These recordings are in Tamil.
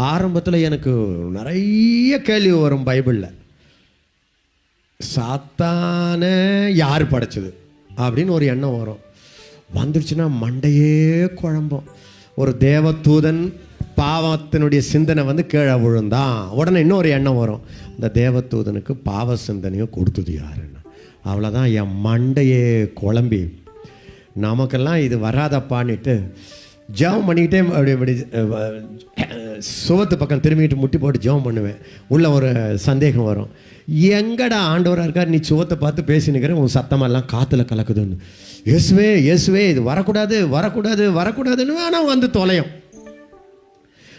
ஆரம்பத்தில் எனக்கு நிறைய கேள்வி வரும் பைபிளில். சாத்தான யார் படைச்சது? அப்படின்னு ஒரு எண்ணம் வரும். வந்துருச்சுன்னா மண்டையே குழம்பும். ஒரு தேவதூதன் பாவத்தினுடைய சிந்தனை வந்து கீழே விழுந்தான். உடனே இன்னொரு எண்ணம் வரும். இந்த தேவதூதனுக்கு பாவ சிந்தனையும் கொடுத்தது யாருன்னு. அவ்வளோதான் என் மண்டையே குழம்பி. நமக்கெல்லாம் இது வராதப்பான்னுட்டு ஜெபம் பண்ணிக்கிட்டே அப்படி இப்படி சுவத்து பக்கம் திரும்பிட்டு முட்டி போட்டு ஜெபம் பண்ணுவேன். உள்ள ஒரு சந்தேகம் வரும். எங்கடா ஆண்டவராக இருக்கார்? நீ சுவத்தை பார்த்து பேசினுக்கிற உன் சத்தமெல்லாம் காற்றுல கலக்குதுன்னு. இயேசுவே இயேசுவே இது வரக்கூடாது வரக்கூடாது வரக்கூடாதுன்னு ஆனால் வந்து தொலையும்.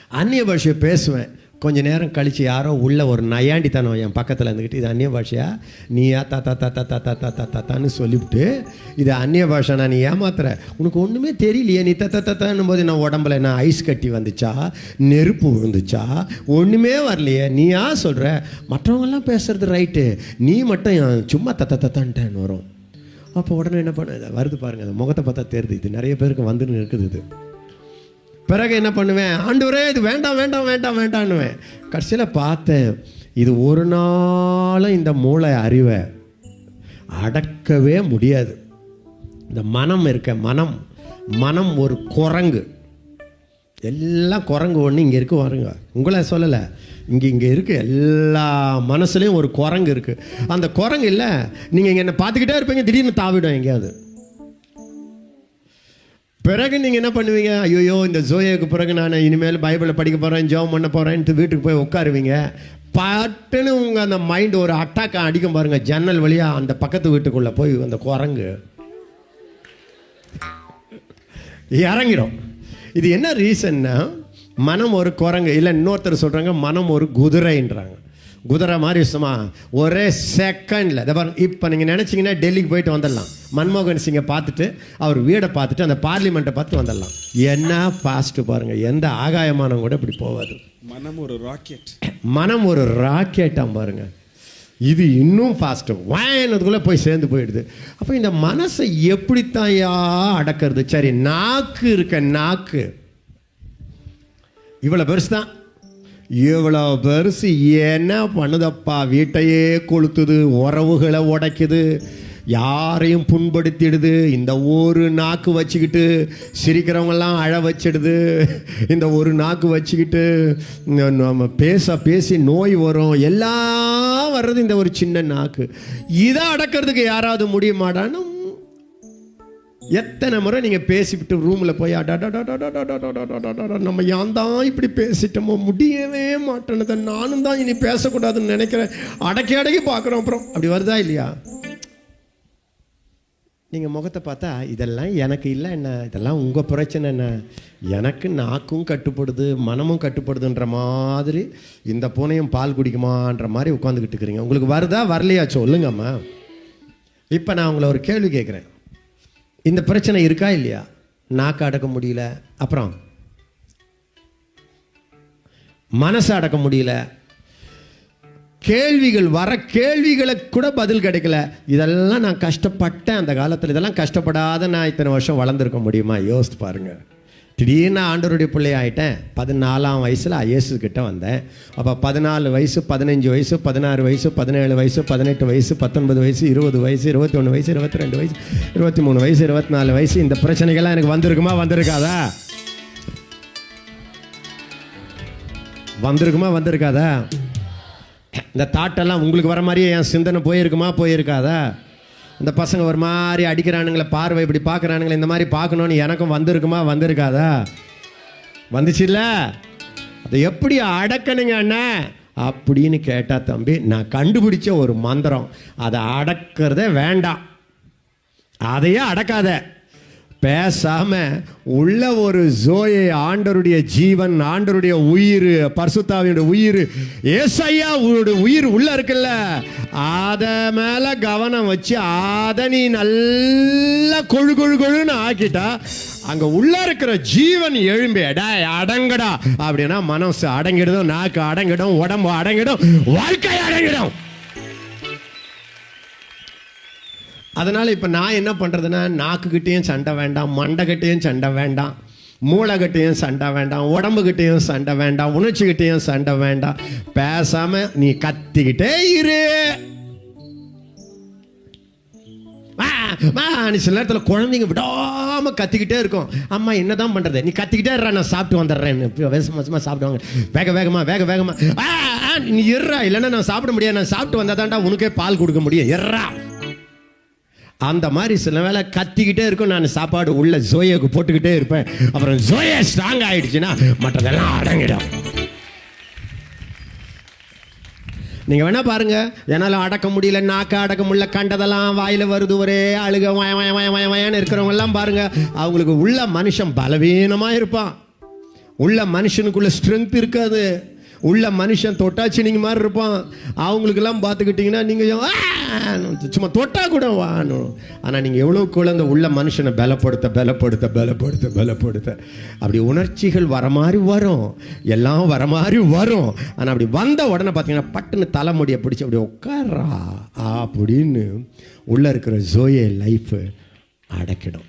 அந்நிய பாஷையை பேசுவேன். கொஞ்ச நேரம் கழித்து யாரோ உள்ள ஒரு நயாண்டித்தனம் என் பக்கத்தில் இருந்துக்கிட்டு இது அந்நிய பாஷையா? நீயா? தா தா தா தா தா தா தா தா தாத்தான்னு சொல்லிவிட்டு இது அந்நிய பாஷா நான் நீ ஏமாத்துற? உனக்கு ஒன்றுமே தெரியலையே நீ தத்த தத்தான்னும் போது நான் உடம்புல என்ன ஐஸ் கட்டி வந்துச்சா? நெருப்பு விழுந்துச்சா? ஒன்றுமே வரலையே நீயா சொல்கிற மற்றவங்கெல்லாம் பேசுகிறது ரைட்டு. நீ மட்டும் ஏன் சும்மா தத்த தத்தான்ட்டேன்னு வரும். அப்போ உடனே என்ன பண்ண வருது பாருங்கள் அந்த முகத்தை பார்த்தா தெரியுது இது நிறைய பேருக்கு வந்துன்னு இருக்குது இது. பிறகு என்ன பண்ணுவேன்? ஆண்டவரே இது வேண்டாம் வேண்டாம் வேண்டாம் வேண்டான்னுவேன். கடைசியில் பார்த்தேன் இது ஒரு நாளும் இந்த மூளை அறிவை அடக்கவே முடியாது. இந்த மனம் இருக்க மனம். மனம் ஒரு குரங்கு. எல்லாம் குரங்கு ஒன்று இங்கே இருக்கு வருங்க உங்களை சொல்லலை. இங்கே இங்கே இருக்குது எல்லா மனசுலேயும் ஒரு குரங்கு இருக்குது அந்த குரங்கு இல்லை. நீங்கள் இங்கே என்னை பார்த்துக்கிட்டே இருப்பீங்க. திடீர்னு தாவிடும் எங்கேயாவது. பிறகு நீங்கள் என்ன பண்ணுவீங்க? ஐயோ இந்த ஜோயாவுக்கு பிறகு நான் இனிமேல் பைபிளை படிக்க போகிறேன் ஜோம் பண்ண போகிறேன்ட்டு வீட்டுக்கு போய் உட்காருவீங்க. பட்டுன்னு உங்கள் அந்த மைண்ட் ஒரு அட்டாக் அடிக்கும் பாருங்க ஜன்னல் வழியாக அந்த பக்கத்து வீட்டுக்குள்ளே போய் அந்த குரங்கு. இறங்கிடும். இது என்ன ரீசன்னா மனம் ஒரு குரங்கு இல்லை இன்னொருத்தர் சொல்கிறாங்க மனம் ஒரு குதிரைன்றாங்க. குதிரை மாதிரி சும்மா ஒரே செகண்டில் இதை பாருங்க இப்போ நீங்கள் நினச்சிங்கன்னா டெல்லிக்கு போயிட்டு வந்துடலாம். மன்மோகன் சிங்கை பார்த்துட்டு அவர் வீடை பார்த்துட்டு அந்த பார்லிமெண்ட்டை பார்த்து வந்துடலாம். என்ன ஃபாஸ்ட்டு பாருங்கள் எந்த ஆகாயமானம் கூட இப்படி போகாது. மனம் ஒரு ராக்கெட் மனம் ஒரு ராக்கெட்டாம் பாருங்க. இது இன்னும் ஃபாஸ்ட்டு வாயனதுக்குள்ளே போய் சேர்ந்து போயிடுது. அப்போ இந்த மனசை எப்படித்தான்யா அடக்கிறது? சரி நாக்கு இருக்க நாக்கு. இவ்வளோ பெருசு தான் இவ்வளோ பெருசு என்ன பண்ணுதப்பா? வீட்டையே கொளுத்துது உறவுகளை உடைக்குது. யாரையும் புண்படுத்திடுது. இந்த ஒரு நாக்கு வச்சுக்கிட்டு சிரிக்கிறவங்கெல்லாம் அழ வச்சிடுது. இந்த ஒரு நாக்கு வச்சுக்கிட்டு நம்ம பேச பேசி நோய் வரும். எல்லாம் வர்றது இந்த ஒரு சின்ன நாக்கு. இதை அடக்கிறதுக்கு யாராவது முடியுமாடான்னு எத்தனை முறை நீங்கள் பேசிவிட்டு ரூமில் போய் நம்ம ஏன் தான் இப்படி பேசிட்டோமோ? முடியவே மாட்டேனது நானும் தான் இனி பேசக்கூடாதுன்னு நினைக்கிறேன். அடக்கி அடக்கி பார்க்குறோம் அப்புறம். அப்படி வருதா இல்லையா? நீங்கள் முகத்தை பார்த்தா இதெல்லாம் எனக்கு இல்லை என்ன? இதெல்லாம் உங்கள் பிரச்சனை என்ன? எனக்கு நாக்கும் கட்டுப்படுது மனமும் கட்டுப்படுதுன்ற மாதிரி இந்த பூனையும் பால் குடிக்குமான்ற மாதிரி உட்காந்துக்கிட்டு இருக்கிறீங்க. உங்களுக்கு வருதா? வரலையா? சொல்லுங்கம்மா. இப்போ நான் உங்களை ஒரு கேள்வி கேட்குறேன். இந்த பிரச்சனை இருக்கா இல்லையா? நாக்கு அடக்க முடியல அப்புறம்? மனசை அடக்க முடியல. கேள்விகள் வர கேள்விகளுக்கு கூட பதில் கிடைக்கல. இதெல்லாம் நான் கஷ்டப்பட்டேன் அந்த காலத்தில். இதெல்லாம் கஷ்டப்படாத நான் இத்தனை வருஷம் வளர்ந்துருக்க முடியுமா? யோசித்து பாருங்கள் திடீர்னு ஆண்டவருடைய பிள்ளை ஆகிட்டேன் பதினாலாம் வயசில் இயேசு கிட்டே வந்தேன். அப்போ பதினாலு வயசு பதினஞ்சு வயசு பதினாறு வயசு பதினேழு வயசு பதினெட்டு வயசு பத்தொன்பது வயசு இருபது வயசு இருபத்தொன்று வயசு இருபத்தி ரெண்டு வயசு இருபத்தி மூணு வயசு இருபத்தி நாலு வயசு இந்த பிரச்சனைகள்லாம் எனக்கு வந்திருக்குமா வந்திருக்காதா? வந்திருக்குமா வந்திருக்காதா? இந்த தாட்டெல்லாம் உங்களுக்கு வர மாதிரியே என் சிந்தனை போயிருக்குமா போயிருக்காதா? இந்த பசங்க ஒரு மாதிரி அடிக்கிறானுங்களே பார்வை இப்படி பார்க்குறானுங்களே இந்த மாதிரி பார்க்கணுன்னு எனக்கும் வந்திருக்குமா வந்திருக்காதா? வந்துச்சுல்ல? அதை எப்படி அடக்கணுங்க அண்ணா? அப்படின்னு கேட்டால் தம்பி நான் கண்டுபிடிச்ச ஒரு மந்திரம். அதை அடக்கிறதே வேண்டாம். அதையே அடக்காத. பேசாம உள்ள ஒரு ஜோயை ஆண்டருடைய ஜீவன் ஆண்டருடைய உயிர் பர்சுத்தாவியோட உயிர் ஏசையா உன்னோட உயிர் உள்ள இருக்குல்ல அத மேல கவனம் வச்சு அதை நீ நல்லா கொழு கொழு கொழுன்னு ஆக்கிட்டா அங்க உள்ள இருக்கிற ஜீவன் எழும்பி டா அடங்கடா. அப்படின்னா மனசு அடங்கிடும் நாக்கு அடங்கிடும் உடம்பு அடங்கிடும் வாழ்க்கை அடங்கிடும். அதனால் இப்போ நான் என்ன பண்ணுறதுன்னா நாக்குக்கிட்டேயும் சண்டை வேண்டாம் மண்டைக்கிட்டேயும் சண்டை வேண்டாம் மூளைகிட்டையும் சண்டை வேண்டாம் உடம்புகிட்டையும் சண்டை வேண்டாம் உணர்ச்சிக்கிட்டேயும் சண்டை வேண்டாம். பேசாமல் நீ கத்திக்கிட்டே இரு. நீ சில நேரத்தில் குழந்தைங்க விடாம கத்திக்கிட்டே இருக்கும். அம்மா என்னதான் பண்றது? நீ கத்திக்கிட்டே இருறா நான் சாப்பிட்டு வந்துடுறேன் வேசமா வேசமா சாப்பிடுவாங்க வேக வேகமா வேக வேகமா. ஆ, ஆ, நீ இருறா இல்லைன்னா நான் சாப்பிட முடியாது. நான் சாப்பிட்டு வந்தாதான்டா உனக்கே பால் கொடுக்க முடியும். இறா அந்த மாதிரி சில வேளை கத்திக்கிட்டே இருக்கும். நான் சாப்பாடு உள்ள ஜோயாவுக்கு போட்டுக்கிட்டே இருப்பேன். அப்புறம் ஜோயா ஸ்ட்ராங் ஆகிடுச்சுன்னா மற்றதெல்லாம் அடங்கிடும். நீங்கள் வேணால் பாருங்கள் என்னால் அடக்க முடியல நாக்க அடக்க முடியல கண்டதெல்லாம் வாயில் வருது ஒரே அழுக வய வய வய வய வயன்னு இருக்கிறவங்கெல்லாம் பாருங்கள் அவங்களுக்கு உள்ள மனுஷன் பலவீனமாக இருப்பான். உள்ள மனுஷனுக்குள்ள ஸ்ட்ரென்த் இருக்காது. உள்ள மனுஷன் தொட்டாச்சினிங்க மாதிரி இருப்பான். அவங்களுக்கெல்லாம் பார்த்துக்கிட்டிங்கன்னா நீங்கள் சும்மா தொட்டா கூட வாணும் ஆனால் நீங்கள் எவ்வளோ குழந்தை உள்ள மனுஷனை பலப்படுத்த பலப்படுத்த பலப்படுத்த பலப்படுத்த. அப்படி உணர்ச்சிகள் வர மாதிரி வரும். எல்லாம் வர மாதிரி வரும். ஆனால் அப்படி வந்த உடனே பார்த்தீங்கன்னா பட்டுன்னு தலைமுடியை பிடிச்சி அப்படி உட்காரா அப்படின்னு உள்ளே இருக்கிற ஜோயே லைஃப்பு அடக்கிடும்.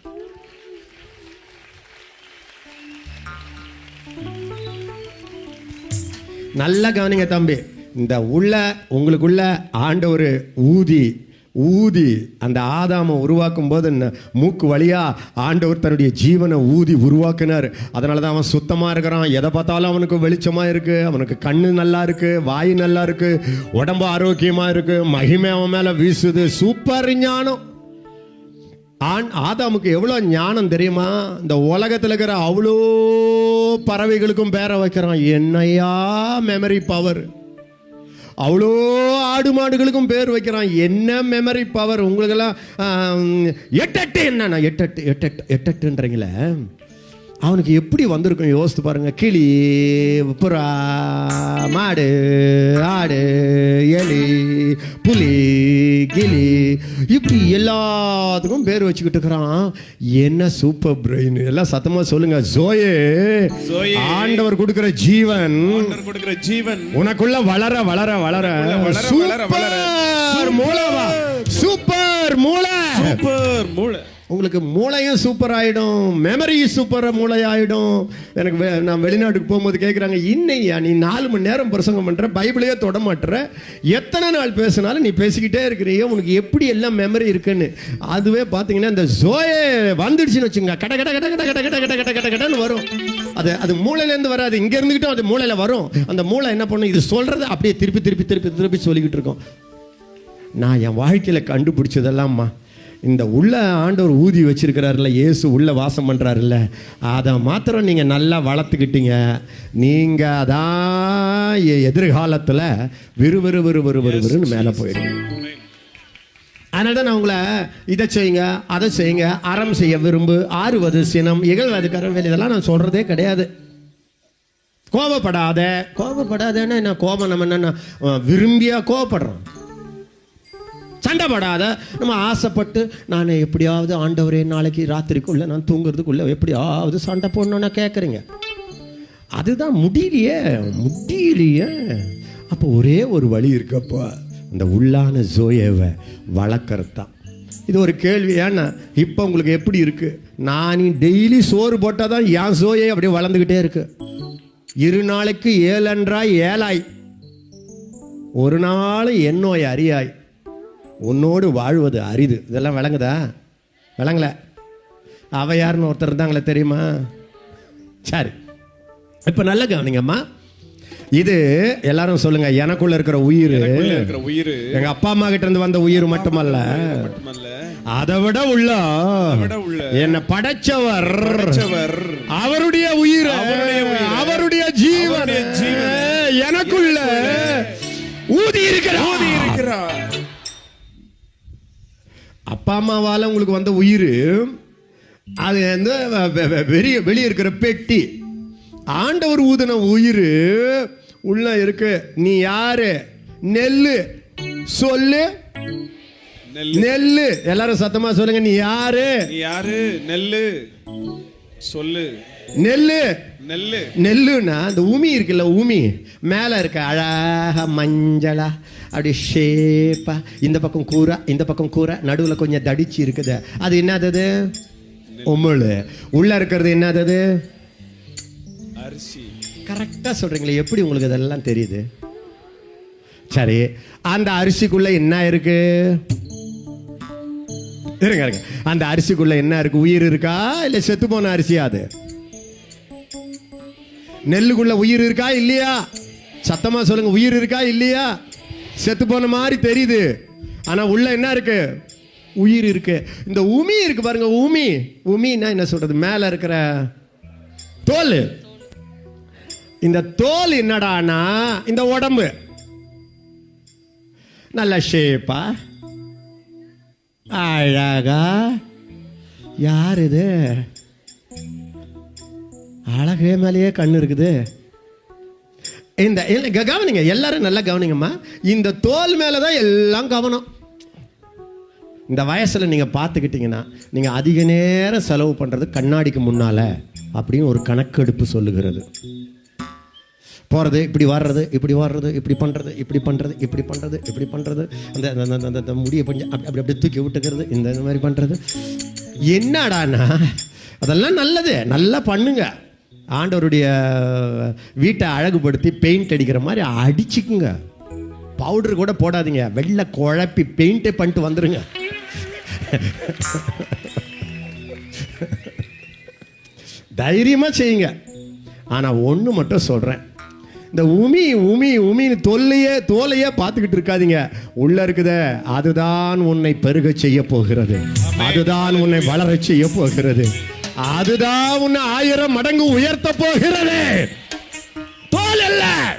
நல்லா கவனிங்க தம்பி. இந்த உள்ள உங்களுக்குள்ள ஆண்டவர் ஊதி ஊதி அந்த ஆதாமை உருவாக்கும் போது மூக்கு வழியாக ஆண்டவர் தன்னுடைய ஜீவனை ஊதி உருவாக்கினார். அதனால தான் அவன் சுத்தமாக இருக்கிறான். எதை பார்த்தாலும் அவனுக்கு வெளிச்சமாக இருக்குது அவனுக்கு கண்ணு நல்லா இருக்குது வாய் நல்லா இருக்குது உடம்பு ஆரோக்கியமாக இருக்குது மகிமை அவன் மேலே வீசுது. சூப்பர் ஞானம். ஆண் ஆதாமுக்கு எவ்வளோ ஞானம் தெரியுமா? இந்த உலகத்தில் இருக்கிற அவ்வளோ பறவைகளுக்கும் பேரை வைக்கிறான். என்னையா மெமரி பவர் அவ்வளோ ஆடு மாடுகளுக்கும் பேர் வைக்கிறான். என்ன மெமரி பவர் உங்களுக்கெல்லாம் எட்டெட்டு என்னண்ணா எட்டெட்டு எட்டெட்டு எட்டெட்டுன்றீங்களே? அவனுக்கு எப்படி வந்திருக்கும் யோசித்து பாருங்க. கிளி புறா மாடு ஆடு. வச்சுக்கிட்டு இருக்கிறான். என்ன சூப்பர் பிரெயின் எல்லாம் சத்தமா சொல்லுங்க. ஜோயே. ஆண்டவர் கொடுக்கிற ஜீவன். கொடுக்கிற ஜீவன். உனக்குள்ள வளர வளர வளர. வளர, வளர, வளர. சூப்பர் மூளைவா சூப்பர் மூளை. சூப்பர் மூளை. உங்களுக்கு மூளையும் சூப்பர் ஆகிடும் மெமரி சூப்பர் மூளை ஆகிடும் எனக்கு வெ- நான் வெளிநாட்டுக்கு போகும்போது கேட்குறாங்க இன்னையா நீ நாலு மணி நேரம் பிரசங்கம் பண்ணுற பைபிளையே தொட மாட்டுற எத்தனை நாள் பேசினாலும் நீ பேசிக்கிட்டே இருக்கிறீங்க உனக்கு எப்படி எல்லாம் மெமரி இருக்குன்னு? அதுவே பார்த்தீங்கன்னா இந்த ஜோயே வந்துடுச்சுன்னு வச்சுங்க கட கட கட கட கட கட கட கட கட கடன்னு வரும். அது அது மூளையிலேருந்து வராது. இங்கே இருந்துக்கிட்டும் அது மூளையில் வரும். அந்த மூளை என்ன பண்ணும்? இது சொல்கிறது அப்படியே திருப்பி திருப்பி திருப்பி திருப்பி சொல்லிக்கிட்டு இருக்கோம். நான் என் வாழ்க்கையில் கண்டுபிடிச்சதெல்லாம்மா. இந்த உள்ள ஆண்டவர் ஊதி வச்சிருக்கிறாருல்ல இயேசு உள்ள வாசம் பண்ணுறாருல்ல அதை மாத்திரம் நீங்கள் நல்லா வளர்த்துக்கிட்டீங்க. நீங்கள் அதான் எதிர்காலத்தில் விறுவிறு விறு விறு விறு விறுன்னு மேலே போயிடுங்க. அதனால தான் நான் உங்களை இதை செய்யுங்க அதை செய்யுங்க அறம் செய்ய விரும்பு ஆறுவது சினம் இகழ்வது கரவேல் இதெல்லாம் நான் சொல்கிறதே கிடையாது. கோபப்படாத கோபப்படாதேன்னா என்ன? கோபம் நம்ம என்ன விரும்பியா கோபப்படுறோம். சண்டைப்படாத நம்ம ஆசைப்பட்டு நான் எப்படியாவது ஆண்டவரே நாளைக்கு ராத்திரிக்குள்ளே நான் தூங்குறதுக்குள்ள எப்படியாவது சண்டை போடணும்னா கேட்குறீங்க அதுதான் முடியலையே முடியலையே. அப்போ ஒரே ஒரு வழி இருக்கப்போ இந்த உள்ளான ஜோயவை வளர்க்குறது தான் இது ஒரு கேள்வி ஏன்னா இப்போ உங்களுக்கு எப்படி இருக்குது நான் டெய்லி சோறு போட்டால் தான் என் சோயை அப்படியே வளர்ந்துக்கிட்டே இருக்கு. இரு நாளைக்கு ஏழன்றாய் ஏழாய். ஒரு நாள் என்னோய் அறியாய். உன்னோடு வாழ்வது அரிது. இதெல்லாம் விளங்குதா? விளங்கல. அவ யாருன்னு ஒருத்தர் இருந்தாங்களே தெரியுமா? சரி. இப்போ நல்ல கவனிங்கம்மா. இது எல்லாரும் சொல்லுங்க எனக்குள்ள இருக்கிற உயிர். உயிர். எங்க அப்பா அம்மா கிட்ட இருந்து வந்த உயிர் மட்டுமல்ல. அதை விட உள்ள என்ன படைச்சவர். அவருடைய உயிர் அவருடைய உயிரை, அப்பா அம்மாவால் உங்களுக்கு வந்த உயிர் அது வந்து வெளியே வெளியே இருக்கிற பெட்டி. ஆண்டவர் ஊதின உயிர் உள்ள இருக்கு. நீ யாரு? நெல்லு. சொல்லு. நெல்லு. எல்லாரும் சத்தமா சொல்லுங்க. நீ யாரு? நீ யாரு? நெல்லு. சொல்லு. நெல்லு. நெல்லு. நெல்லுன்னா அந்த உமி இருக்குல்ல உமி மேலே இருக்க அழகா மஞ்சளா அப்படி ஷேப்பா. இந்த பக்கம் கூரை இந்த பக்கம் கூரை நடுவில் கொஞ்சம் தடிச்சு இருக்குது. அது என்னது? உமிழ். உள்ள இருக்கிறது என்னது? அரிசி. கரெக்டாக சொல்கிறீங்களே எப்படி உங்களுக்கு இதெல்லாம் தெரியுது? சரி அந்த அரிசிக்குள்ள என்ன இருக்கு? இருங்க இருங்க. அந்த அரிசிக்குள்ள என்ன இருக்கு? உயிர் இருக்கா? இல்லை செத்து போன அரிசியா அது? நெல்லுக்குள்ள உயிர் இருக்கா? இல்லையா? சத்தமா சொல்லுங்க உயிர் இருக்கா? இல்லையா? செத்து போன மாதிரி தெரியுது. ஆனா உள்ள என்ன இருக்கு? உயிர் இருக்கு. இந்த உமி இருக்கு பாருங்க உமி. உமின்னா என்ன சொல்றது? மேல இருக்கிற தோல். இந்த தோல் என்னடானா இந்த உடம்பு. நல்ல ஷேப்பா அழகா. யார் இது? அழகே மேலேயே கண்ணு இருக்குது. இந்த க- கவனிங்க எல்லாரும் நல்லா கவனிங்கம்மா. இந்த தோல் மேலே தான் எல்லாம் கவனம். இந்த வயசில் நீங்கள் பார்த்துக்கிட்டிங்கன்னா நீங்கள் அதிக நேரம் செலவு பண்ணுறது கண்ணாடிக்கு முன்னால் அப்படின்னு ஒரு கணக்கெடுப்பு சொல்லுகிறது. போகிறது இப்படி வர்றது இப்படி வர்றது இப்படி பண்ணுறது இப்படி பண்ணுறது இப்படி பண்ணுறது இப்படி பண்ணுறது அந்த அந்த- அந்த- முடியை கொஞ்சம் அப்படி அப்படி அப்படியே தூக்கி விட்டுக்கிறது இந்த இந்த மாதிரி பண்ணுறது என்னடானா அதெல்லாம் நல்லது நல்லா பண்ணுங்கள் ஆண்டவருடைய வீட்டை அழகுபடுத்தி பெயிண்ட் அடிக்கிற மாதிரி அடிச்சுக்குங்க. பவுடர் கூட போடாதீங்க. வெள்ளை குழப்பி பெயிண்டே பண்ணிட்டு வந்துடுங்க தைரியமாக செய்யுங்க. ஆனால் ஒன்று மட்டும் சொல்கிறேன் இந்த உமி உமி உமின்னு தொல்லையே தோலையே பார்த்துக்கிட்டு இருக்காதிங்க. உள்ள இருக்குதே அதுதான் உன்னை பெருக செய்ய போகிறது. அதுதான் உன்னை வளர செய்ய போகிறது. அதுதான் உன்னை ஆயிரம் மடங்கு உயர்த்த போகிறது. தோல் அல்ல.